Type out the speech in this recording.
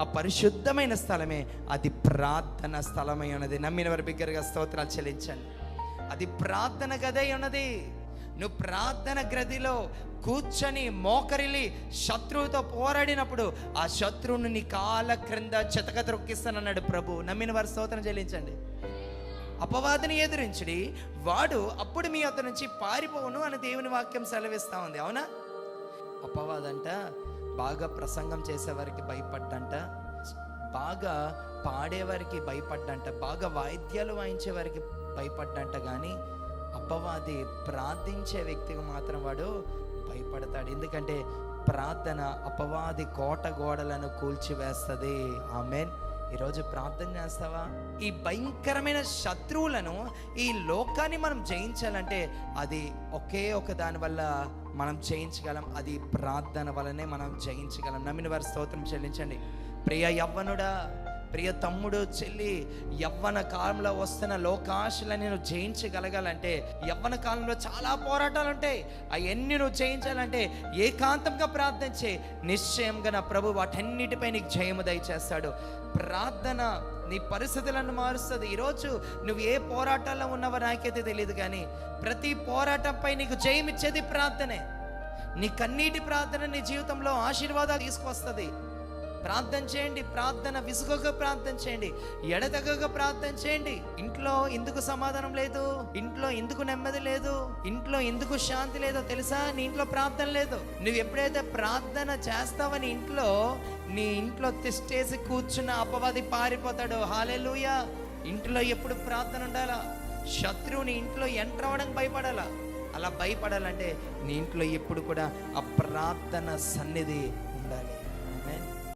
ఆ పరిశుద్ధమైన స్థలమే. అది ప్రార్థన స్థలమై ఉన్నది. నమ్మిన వారి బిగ్గరగా స్తోత్రాలు చెల్లించండి. అది ప్రార్థన గదై ఉన్నది. నువ్వు ప్రార్థన గదిలో కూర్చొని మోకరిలి శత్రువుతో పోరాడినప్పుడు ఆ శత్రువుని నీ కాల క్రింద చితక త్రొక్కిస్తానన్నాడు ప్రభు. నమ్మిన వారి స్తోత్రం చెల్లించండి. అపవాదిని ఎదిరించడి. వాడు అప్పుడు మీ అతని నుంచి పారిపోవును అని దేవుని వాక్యం సెలవిస్తా ఉంది. అవునా? అపవాదంట బాగా ప్రసంగం చేసేవారికి భయపడ్డంట. బాగా పాడేవారికి భయపడ్డంట బాగా వాయిద్యాలు వాయించే వారికి భయపడ్డంట కానీ అపవాది ప్రార్థించే వ్యక్తికి మాత్రం వాడు భయపడతాడు. ఎందుకంటే ప్రార్థన అపవాది కోట గోడలను కూల్చివేస్తుంది ఆమెన్. ఈరోజు ప్రార్థన చేస్తావా? ఈ భయంకరమైన శత్రువులను ఈ లోకాన్ని మనం జయించాలంటే అది ఒకే ఒక దాని వల్ల మనం జయించగలం అది ప్రార్థన వల్లనే మనం జయించగలం. నమ్మిన వారి స్తోత్రం చెల్లించండి. ప్రియ యవ్వనుడా ప్రియ తమ్ముడు చెల్లి యవ్వన కాలంలో వస్తున్న లోకాశలని నువ్వు జయించగలగాలంటే యవ్వన కాలంలో చాలా పోరాటాలు ఉంటాయి అవన్నీ నువ్వు జయించాలంటే ఏకాంతంగా ప్రార్థన చేయి నిశ్చయంగా నా ప్రభు వాటన్నిటిపై నీకు జయము దయచేస్తాడు. ప్రార్థన నీ పరిస్థితులను మారుస్తుంది. ఈరోజు నువ్వు ఏ పోరాటాల్లో ఉన్నావో నాకైతే తెలియదు కానీ ప్రతి పోరాటంపై నీకు జయమిచ్చేది ప్రార్థనే. నీ కన్నీటి ప్రార్థన నీ జీవితంలో ఆశీర్వాదాలు తీసుకొస్తుంది ప్రార్థన చేయండి ప్రార్థన విసుగగా ప్రార్థన చేయండి ఎడతగగా ప్రార్థన చేయండి. ఇంట్లో ఎందుకు సమాధానం లేదు ఇంట్లో ఎందుకు నెమ్మది లేదు ఇంట్లో ఎందుకు శాంతి లేదో. తెలుసా? నీ ఇంట్లో ప్రార్థన లేదు. నువ్వు ఎప్పుడైతే ప్రార్థన చేస్తావని ఇంట్లో నీ ఇంట్లో తిష్టేసి కూర్చున్న అపవాది పారిపోతాడు. హాలెలుయా ఇంట్లో ఎప్పుడు ప్రార్థన ఉండాలా? శత్రువుని ఇంట్లో ఎంటర్ అవ్వడానికి భయపడాలా? అలా భయపడాలంటే నీ ఇంట్లో ఎప్పుడు కూడా ఆ ప్రార్థన సన్నిధి